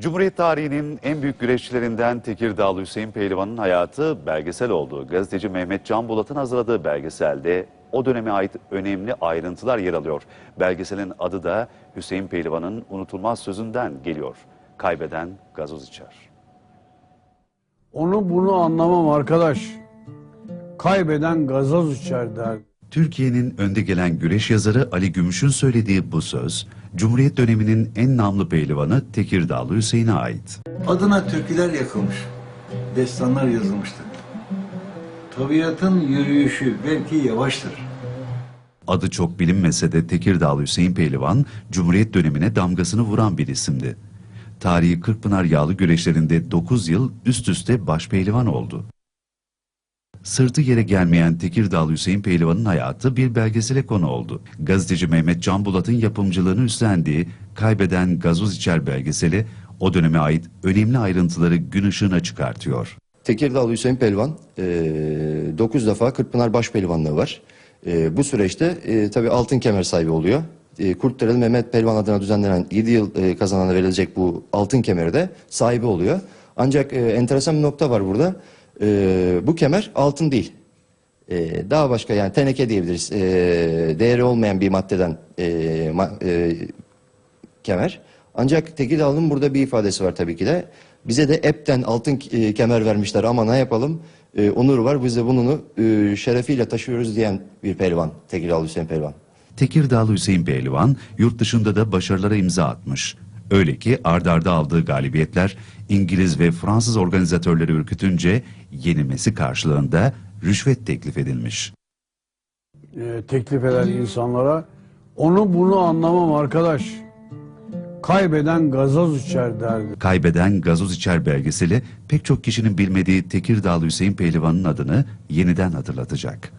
Cumhuriyet tarihinin en büyük güreşçilerinden Tekirdağlı Hüseyin Pehlivan'ın hayatı belgesel oldu. Gazeteci Mehmet Can Bulat'ın hazırladığı belgeselde o döneme ait önemli ayrıntılar yer alıyor. Belgeselin adı da Hüseyin Pehlivan'ın unutulmaz sözünden geliyor. Kaybeden gazoz içer. Onu bunu anlamam arkadaş. Kaybeden gazoz içer der. Türkiye'nin önde gelen güreş yazarı Ali Gümüş'ün söylediği bu söz, Cumhuriyet döneminin en namlı pehlivanı Tekirdağlı Hüseyin'e ait. Adına türküler yakılmış, destanlar yazılmıştır. Tabiatın yürüyüşü belki yavaştır. Adı çok bilinmese de Tekirdağlı Hüseyin Pehlivan, Cumhuriyet dönemine damgasını vuran bir isimdi. Tarihi Kırkpınar yağlı güreşlerinde 9 yıl üst üste başpehlivan oldu. Sırtı yere gelmeyen Tekirdağlı Hüseyin Pehlivan'ın hayatı bir belgesele konu oldu. Gazeteci Mehmet Can Bulat'ın yapımcılığını üstlendiği Kaybeden Gazoz İçer belgeseli o döneme ait önemli ayrıntıları gün ışığına çıkartıyor. Tekirdağlı Hüseyin Pelvan 9 defa Kırkpınar Başpehlivanlığı var. E, bu süreçte e, tabii altın kemer sahibi oluyor. E, Kurtdereli Mehmet Pelvan adına düzenlenen 7 yıl e, kazanana verilecek bu altın kemeri de sahibi oluyor. Ancak e, enteresan bir nokta var burada. E, bu kemer altın değil. E, daha başka yani teneke diyebiliriz. E, değeri olmayan bir maddeden e, ma- e, kemer. Ancak Tekirdağlı'nın burada bir ifadesi var tabii ki de. Bize de EP'ten altın e, kemer vermişler ama ne yapalım? E, onur var biz de bunu e, şerefiyle taşıyoruz diyen bir pehlivan. Tekirdağlı Hüseyin Pehlivan. Tekirdağlı Hüseyin Pehlivan yurt dışında da başarılara imza atmış. Öyle ki ard arda aldığı galibiyetler İngiliz ve Fransız organizatörleri ürkütünce yenilmesi karşılığında rüşvet teklif edilmiş. Ee, teklif eden insanlara onu bunu anlamam arkadaş. Kaybeden gazoz içer derdi. Kaybeden Gazoz İçer belgeseli pek çok kişinin bilmediği Tekirdağlı Hüseyin Pehlivan'ın adını yeniden hatırlatacak.